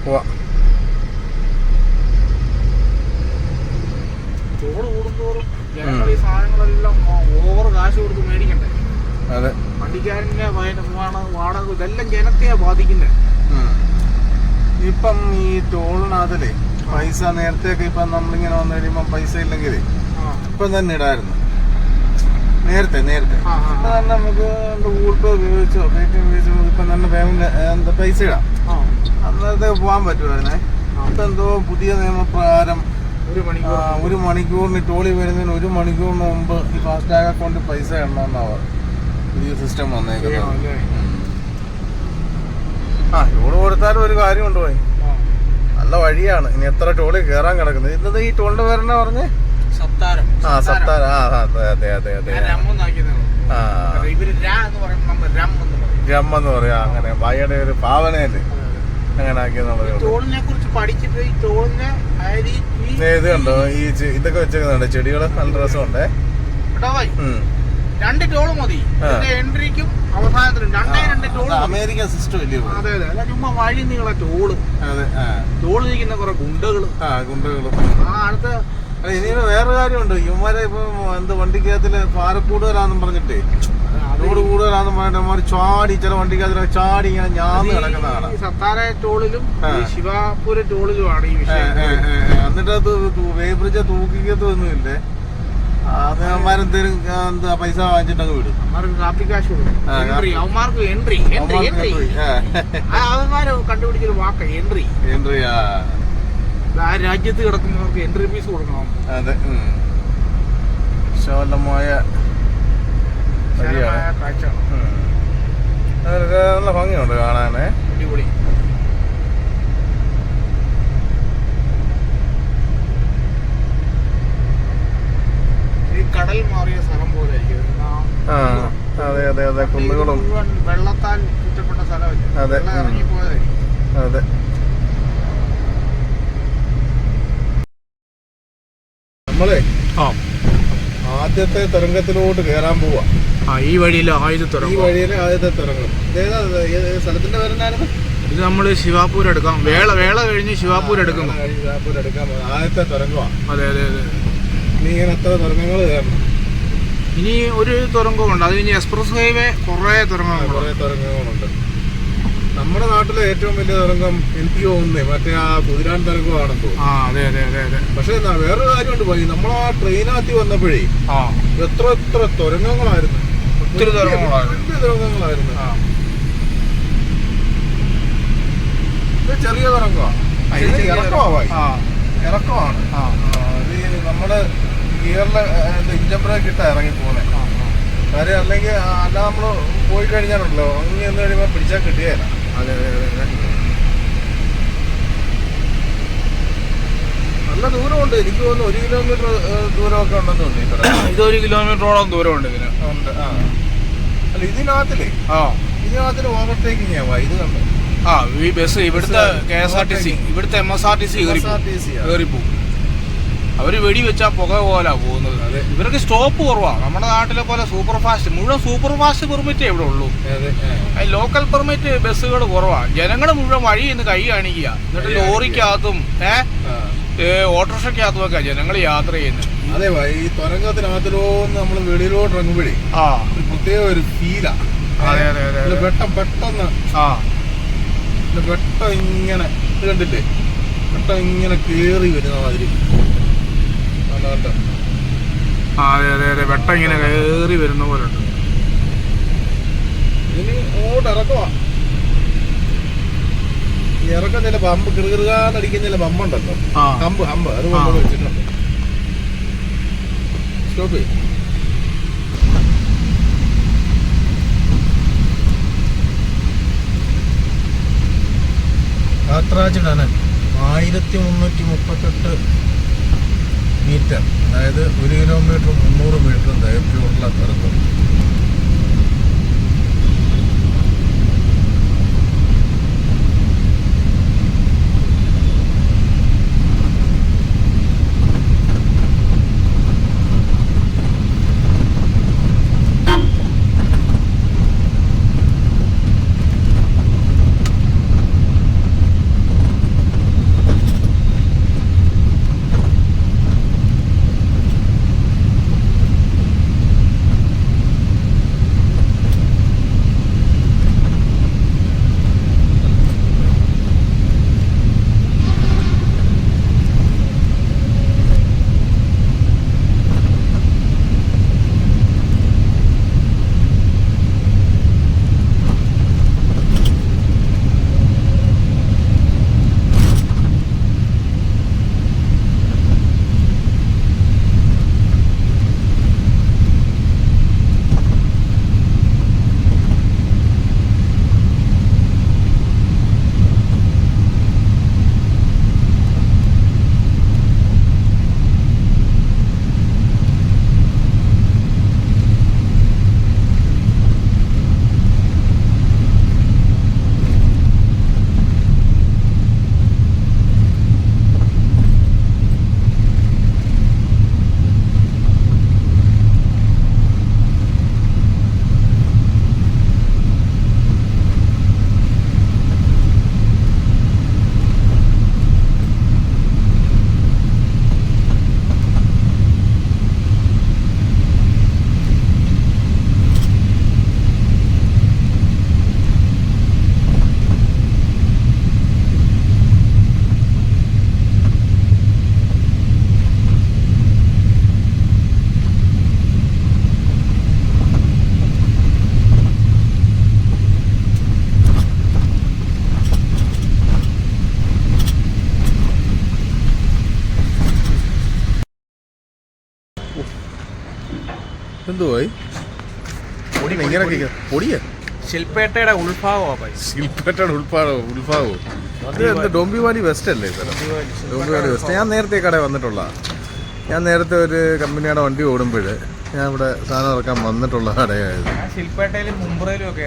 പോവാ. ടോൾ കൂടുന്തോറും ജനങ്ങൾ ഈ സാധനങ്ങളെല്ലാം ഓവർ കാശ് കൊടുത്ത് മേടിക്കണ്ടേ? അതെ. വാണ- വാടക ഇതെല്ലാം ജനത്തെയാ ബാധിക്കുന്നത്. ഇപ്പം ഈ ടോളിനകത്തിലേ പൈസ നേരത്തെയൊക്കെ ഇപ്പം നമ്മളിങ്ങനെ വന്നു കഴിയുമ്പോൾ പൈസ ഇല്ലെങ്കിൽ ഇപ്പം തന്നെ ഇടായിരുന്നു. നേരത്തെ നേരത്തെ. ഇപ്പം തന്നെ നമുക്ക് ഗൂഗിൾ പേ ഉപയോഗിച്ചോ പേടിഎം ഉപയോഗിച്ചോ ഇപ്പം തന്നെ പേയ്മെന്റ് എന്താ പൈസ ഇടാം. അന്നേരത്തെ പോകാൻ പറ്റുമായിരുന്നേ. ഇപ്പം എന്തോ പുതിയ നിയമപ്രകാരം ഒരു മണിക്കൂറിന് ടോളി വരുന്നതിന് ഒരു മണിക്കൂറിന് മുമ്പ് ഈ ഫാസ്ടാഗ് അക്കൗണ്ടിൽ പൈസ ഇടണമെന്നാണ് പുതിയ സിസ്റ്റം വന്നേക്കുന്നത്. ആ ടോൾ കൊടുത്താലും ഒരു കാര്യം പോയി. നല്ല വഴിയാണ്. ഇനി എത്ര ടോളി കയറാൻ കിടക്കുന്നത് ഇന്നത് ഈ ടോളിന്റെ പേരെന്നാ പറഞ്ഞേ? ആ സത്താര. ആ അതെ അതെ അതെ അതെ. ഞാൻ രം ആ. ഇവർ രാ എന്ന് പറയും അങ്ങനെ. ഭായിയുടെ ഒരു ഭാവനയല്ലേ അങ്ങനെ ആക്കിയെന്നുള്ളത് ടോളിനെ കുറിച്ച് പഠിച്ചിട്ട് ഈ ടോളിനെ അതായത് ഈ- ഈ ദേ ഇത് കണ്ടോ ഈ ഇതൊക്കെ വെച്ചേക്കുന്നുണ്ട്. ചെടികൾ നല്ല രസമുണ്ടേ? ഉം. രണ്ട് ടോൾ മതി. എൻട്രിക്കും അവസാനത്തിനും രണ്ടേ രണ്ട് ടോൾ അമേരിക്കൻ സിസ്റ്റം ഇല്ലയോ അതെ അതെ. അല്ല ചുമ്മാ വഴി നീള ടോൾ ടോൾ നിൽക്കുന്ന കുറെ ഗുണ്ടകൾ ഗുണ്ടകൾ. ആ അടുത്ത ഇനിയിപ്പോ വേറെ കാര്യമുണ്ട്. ഇവന്മാരെ ഇപ്പൊ എന്ത് വണ്ടിക്കകത്തിൽ ഭാരം കൂടുതലാന്നും പറഞ്ഞിട്ടേ റോഡ് കൂടുതലാന്നും പറഞ്ഞിട്ട് ചാടി ചില വണ്ടിക്കകത്തിലൊക്കെ ചാടി ഇങ്ങനെ ഞാന്ന് കിടക്കുന്നതാണ് സത്താര ടോളിലും ആ. ടോളിലും ആണ് ടോളിലുമാണ് ഈ വിഷയം. എന്നിട്ട് അത് വേബ്രിജ തൂക്കിക്കത്തൊന്നുമില്ലേ അവന്മാരെന്തേലും എന്താ പൈസ വാങ്ങിച്ചിട്ടങ്ങ് വിടും. അവന്മാർക്ക് എൻട്രി എൻട്രി എൻട്രി. അവന്മാര് കണ്ടുപിടിച്ചൊരു വാക്ക എൻട്രി Entry, ആ. രാജ്യത്ത് കിടക്കുന്നവർക്ക് എൻട്രി ഫീസ് കൊടുക്കണം. അതെ. വിശാലമായ കാഴ്ച. നല്ല ഭംഗിയുണ്ട് കാണാനേ. അടിപൊളി ഈ കടൽ മാറിയ സ്ഥലം പോലെ ആയിരിക്കും ആ ആ അതെ അതെ അതെ കുന്നുകളും. മുഴുവൻ വെള്ളത്താൽ ചുറ്റപ്പെട്ട സ്ഥലമല്ലേ? അതെ. അതെ. നമ്മളെ ആ. ആദ്യത്തെ തുരങ്കത്തിലോട്ട് കയറാൻ പോവാ. ആ ഈ വഴിയിലെ ആദ്യത്തെ തുരങ്കം. ഈ വഴിയിലെ ആദ്യത്തെ തുരങ്കം. സ്ഥലത്തിന്റെ പേരെന്തായിരുന്നു ഇത് നമ്മൾ ശിവാപൂർ എടുക്കാം. വേള വേള കഴിഞ്ഞ് ശിവാപൂർ എടുക്കുന്നു. ശിവാപൂർ എടുക്കാൻ. ആദ്യത്തെ തുരങ്കമാണ് അതെ അതെ അതെ. നീ ഇങ്ങനെ എത്ര തുരങ്കങ്ങൾ കയറണം ഇനി ഒരു തുറങ്കമുണ്ട് അത് ഇനി എക്സ്പ്രസ് ഹൈവേ കുറേ തുറങ്കങ്ങളുണ്ട് കുറേ തുരങ്കങ്ങളുണ്ട്. നമ്മുടെ നാട്ടിലെ ഏറ്റവും വലിയ തരംഗം എനിക്ക് തോന്നുന്നേ മറ്റേ ആ കുതിരാൻ തരംഗമാണെന്ന് തോന്നുന്നു. ആ അതെ അതെ അതെ അതെ. പക്ഷെ വേറൊരു കാര്യമുണ്ട് പോയി. നമ്മൾ ആ ട്രെയിനകത്ത് വന്നപ്പോഴേ ആ. എത്ര എത്ര തുരങ്കങ്ങളായിരുന്നു. ഒത്തിരി തുരങ്കങ്ങളായിരുന്നു. തുരങ്കങ്ങളായിരുന്നു. ആ. ചെറിയ തുരങ്കമാണ്. ഇറക്കമാണ് ഇറക്കമാണ്. ആ. ഇത് നമ്മൾ ഗിയറിലെ ഇഞ്ചൻ ബ്രേക്ക് ഇട്ടാ ഇറങ്ങി പോണേ. കാര്യം അല്ലെങ്കിൽ അല്ല നമ്മൾ പോയി കഴിഞ്ഞാലുണ്ടല്ലോ അങ്ങ് എന്ന് കഴിയുമ്പോൾ പിടിച്ചാൽ കിട്ടിയല്ല അതെ അതെ അതെ അതെ. നല്ല ദൂരമുണ്ട്. എനിക്ക് തോന്നുന്നു ഒരു കിലോമീറ്റർ ദൂരമൊക്കെ ഉണ്ടെന്ന് തോന്നി ഇത് ഒരു ഇതൊരു കിലോമീറ്ററോളം ദൂരമുണ്ട് ഇതിന്. ഉണ്ട് ആ. അല്ല ഇതിനകത്തില്ലേ? ആ. ഇതിനകത്തിൽ ഓവർടേക്കിംഗ് ചെയ്യാവാ ഇത് കണ്ടോ? ആ ഈ ബസ് ഇവിടുത്തെ K S R T C ഇവിടുത്തെ M S R T C കയറി KSRTC യാ. വെടിവെച്ചാൽ പുക പോലാ പോകുന്നത്. ഇവർക്ക് സ്റ്റോപ്പ് കുറവാണ് നമ്മുടെ നാട്ടിലെ പോലെ സൂപ്പർ ഫാസ്റ്റ് മുഴുവൻ സൂപ്പർ ഫാസ്റ്റ് പെർമിറ്റേ ഇവിടെ ഉള്ളൂ. ലോക്കൽ പെർമിറ്റ് ബസ്സുകൾ കുറവാണ് ജനങ്ങൾ മുഴുവൻ വഴി ഇന്ന് കൈ കാണിക്കുക. എന്നിട്ട് ലോറിക്കകത്തും ഏഹ് ആ. ഓട്ടോറിക്ഷക്കകത്തും ഒക്കെ ജനങ്ങൾ യാത്ര ചെയ്യുന്നത്. അതെ ഈ തുരങ്കത്തിനകത്തിലോന്ന് നമ്മൾ വെളിയിലോട്ട് ഇറങ്ങുമ്പോഴേ ആ. പ്രത്യേക ഒരു ഫീലാ അതെ, അതെ, അതെ, അതെ. പെട്ടെന്ന് പെട്ടെന്ന് ആ. പെട്ടെന്ന് വെട്ടം ഇങ്ങനെ കണ്ടില്ലേ? വെട്ടം ഇങ്ങനെ കേറി വരുന്ന മാതിരി? ആ, അതെ അതെ അതെ. വെട്ടം ഇങ്ങനെ കയറി വരുന്ന പോലെ ഉണ്ട്. ഇനി ഓട്ട് ഇറക്കവാ. ഈ ഇറക്കം പമ്പ് കിറുകിറുകാന്നടിക്കുന്ന ചില പമ്പുണ്ടല്ലോ ഹമ്പ് ഹമ്പ് അത്. കൊണ്ട് വെച്ചിട്ടുണ്ട്. സ്റ്റോപ്പ് കാത്രാജ് ടനൽ ആയിരത്തി മുന്നൂറ്റി മുപ്പത്തെട്ട് മീറ്റർ അതായത് ഒരു കിലോമീറ്റർ മുന്നൂറ് മീറ്റർ ദൈർഘ്യമുള്ള തരംഗം. എന്തുവായി? പൊടിയാ? ശില്പേട്ടയുടെ ഉൾഭാഗമാണ് ശില്പേട്ടയുടെ ഉൾഭാഗം ഉൾഭാഗവും എന്ത് ഡോംബിവാലി വെസ്റ്റ് അല്ലേ ഡോംബിവാലി വെസ്റ്റ്. ഞാൻ നേരത്തെ കട വന്നിട്ടുള്ള ഞാൻ നേരത്തെ ഒരു കമ്പനിയുടെ വണ്ടി ഓടുമ്പോൾ ഞാൻ ഇവിടെ സാധനം ഇറക്കാൻ വന്നിട്ടുള്ള കടയായത് ഞാൻ ശില്പേട്ടയിലും മുംബ്രയിലും ഒക്കെ.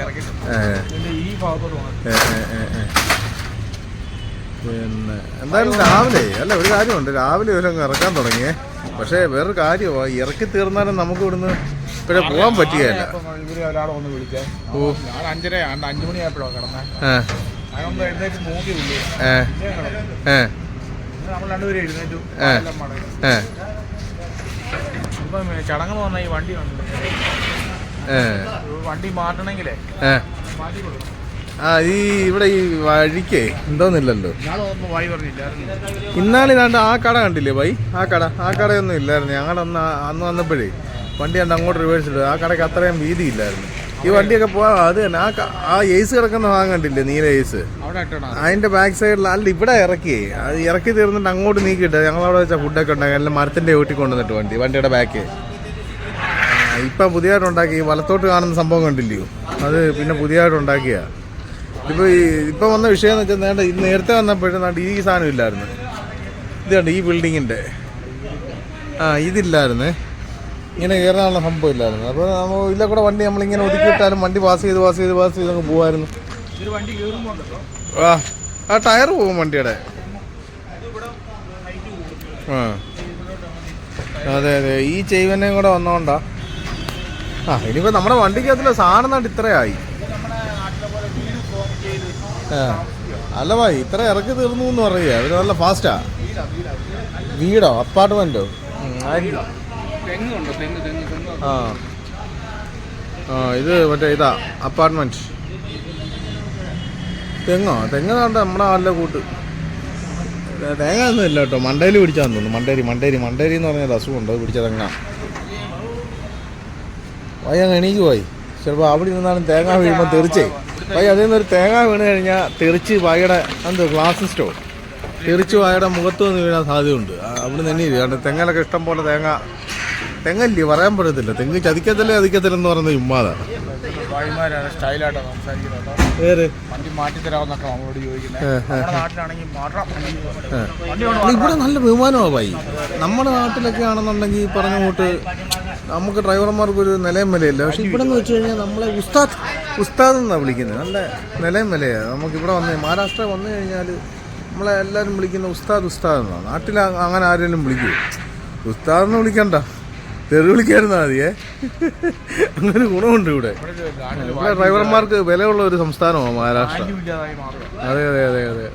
പിന്നെ എന്തായാലും രാവിലെ അല്ല ഒരു കാര്യമുണ്ട്. രാവിലെ ഇവരങ്ങ് ഇറക്കാൻ തുടങ്ങിയേ. പക്ഷേ വേറൊരു കാര്യമാണ് ഇറക്കി തീർന്നാലും നമുക്ക് ഇവിടുന്ന് ഇപ്പോഴേ പോകാൻ പറ്റിയല്ല ഇവർ ഒരാളെ ഒന്ന് വിളിച്ചേ. ഓ. ഞാൻ അഞ്ചര ആണ്ട് അഞ്ചു മണിയായപ്പോഴാണ് കിടന്നേ. ഏ ഞാനൊന്ന് എഴുന്നേറ്റ് നോക്കി ഉള്ളി ഏ ഏ നമ്മൾ രണ്ടുപേരും എഴുന്നേറ്റു. ഏ. എല്ലാം മടങ്ങി. ഏ ഇപ്പം ചടങ്ങ് പറഞ്ഞ ഈ വണ്ടി ഏ വണ്ടി മാറ്റണമെങ്കിലേ മാറ്റി കൊടുക്കണം. ആ ഈ ഇവിടെ ഈ വഴിക്കേ എന്തോന്നില്ലല്ലോ. ഇയാൾ നോക്കുമ്പോൾ വായി പറഞ്ഞില്ലായിരുന്നു ഇന്നാളി രണ്ട് ആ കട കണ്ടില്ലേ ബൈ? ആ കട ആ കടയൊന്നും ഇല്ലായിരുന്നു. ഞങ്ങളുടെ അന്ന് അന്ന് വന്നപ്പോഴേ വണ്ടി കണ്ട് അങ്ങോട്ട് റിവേഴ്സ് ഇട്ടു. ആ കടയ്ക്ക് അത്രയും വീതി ഇല്ലായിരുന്നു. ഈ വണ്ടിയൊക്കെ പോവാ അത് തന്നെ. ആ ആ എയ്സ് കിടക്കുന്ന ഭാഗം കണ്ടില്ലേ നീല എയ്സ് അവിടെ അതിന്റെ ബാക്ക് സൈഡിൽ അല്ല ഇവിടെ ഇറക്കി. അത് ഇറക്കി തീർന്നിട്ട് അങ്ങോട്ട് നീക്കിയിട്ട് ഞങ്ങളവിടെ വെച്ചാൽ ഫുഡൊക്കെ ഉണ്ടാക്കി. എല്ലാം മരത്തിന്റെ വീട്ടിൽ കൊണ്ടുവന്നിട്ട് വണ്ടി വണ്ടിയുടെ ബാക്ക് ഇപ്പൊ പുതിയതായിട്ട് ഉണ്ടാക്കി വലത്തോട്ട് കാണുന്ന സംഭവം കണ്ടില്ലയോ? അത് പിന്നെ പുതിയതായിട്ട് ഉണ്ടാക്കിയ. ഇപ്പൊ ഈ ഇപ്പോൾ വന്ന വിഷയം എന്ന് വെച്ചാൽ നേണ്ട ഇത് നേരത്തെ വന്നപ്പോഴും നാണ്ട് ഈ സാധനം ഇല്ലായിരുന്നു. ഇത് കണ്ട് ഈ ബിൽഡിങ്ങിന്റെ ആ ഇതില്ലായിരുന്നേ. ഇങ്ങനെ കയറാനുള്ള സംഭവം ഇല്ലായിരുന്നു. അപ്പോൾ നമ്മൾ ഇല്ല കൂടെ വണ്ടി നമ്മളിങ്ങനെ ഒതുക്കിയിട്ടാലും വണ്ടി പാസ് ചെയ്ത് പാസ് ചെയ്ത് പാസ് ചെയ്ത് അങ്ങ് പോകുമായിരുന്നു ആ ആ ടയർ പോകും വണ്ടിയുടെ. ആ. അതെ അതെ. ഈ ചെയ്വനെയും കൂടെ വന്നോണ്ടാ. ആ ഇനിയിപ്പോൾ നമ്മുടെ വണ്ടിക്കകത്തുള്ള സാധനം നാട്ട് ഇത്രയായി നമ്മുടെ നാട്ടിലെ പോലെ വീട് ഫോം ചെയ്ത് ആ അല്ല ഭായി ഇത്ര ഇറക്കി തീർന്നു എന്ന് പറയുക. അവർ നല്ല ഫാസ്റ്റാ വീടാ? അപ്പാർട്ട്മെന്റോ ആ. ആ ഇത് മറ്റേ ഇതാ അപ്പാർട്ട്മെന്റ് തെങ്ങോ? തെങ്ങ് കണ്ട നമ്മുടെ നല്ല കൂട്ട്. തേങ്ങ ഒന്നും ഇല്ല കേട്ടോ. മണ്ടേരി പിടിച്ചാന്ന് തോന്നുന്നു. മണ്ടേരി മണ്ടേരി. മണ്ടേരി എന്ന് പറഞ്ഞാൽ അസുഖമുണ്ട്. അത് പിടിച്ച തെങ്ങ. വൈ അങ്ങ് എണീക്ക് പോയി ചിലപ്പോൾ അവിടെ ഇരുന്നാലും തേങ്ങ വീഴുമ്പോൾ തെറിച്ചേ. വൈ അതിൽ നിന്നൊരു തേങ്ങ വീണ് കഴിഞ്ഞാൽ തെറിച്ച് വായയുടെ എന്തോ ഗ്ലാസ് സ്റ്റോ തെറിച്ച് വായയുടെ മുഖത്ത് നിന്ന് വീഴാൻ സാധ്യതയുണ്ട്. അവിടെ നിന്ന് തന്നെ കാരണം തെങ്ങലൊക്കെ ഇഷ്ടം പോലെ തേങ്ങ. തെങ്ങല്ലേ പറയാൻ പറ്റത്തില്ല. തെങ്ങ് ചതിക്കത്തില്ല പറയുന്നത് ഭായിമാരാണ് സംസാരിക്കുന്നത് ഏ. വണ്ടി കൊണ്ട് അല്ല, ഇവിടെ നല്ല ബഹുമാനമാണ് ഭായി. നമ്മുടെ നാട്ടിലൊക്കെ ആണെന്നുണ്ടെങ്കിൽ പറഞ്ഞ കൂട്ട് നമുക്ക് ഡ്രൈവർമാർക്ക് ഒരു നിലയും വിലയില്ല. പക്ഷെ ഇവിടെ എന്ന് വെച്ച് കഴിഞ്ഞാൽ നമ്മളെ ഉസ്താദ് ഉസ്താദ് എന്നാണ് വിളിക്കുന്നത്. നല്ല നിലയും വിലയാണ് നമുക്ക് ഇവിടെ വന്ന് മഹാരാഷ്ട്ര വന്നു കഴിഞ്ഞാൽ നമ്മളെ എല്ലാവരും വിളിക്കുന്ന ഉസ്താദ് ഉസ്താദ് എന്നാണ് നാട്ടിൽ അങ്ങനെ ആരെങ്കിലും വിളിക്കൂ? ഉസ്താദ് എന്ന് വിളിക്കണ്ട. തെറി വിളിക്കായിരുന്നാ മതിയേ. അങ്ങനെ ഗുണമുണ്ട് ഇവിടെ. ഇവിടെ ഡ്രൈവർമാർക്ക് വിലയുള്ള ഒരു സംസ്ഥാനമാണ് മഹാരാഷ്ട്ര. അതെ അതെ അതെ അതെ.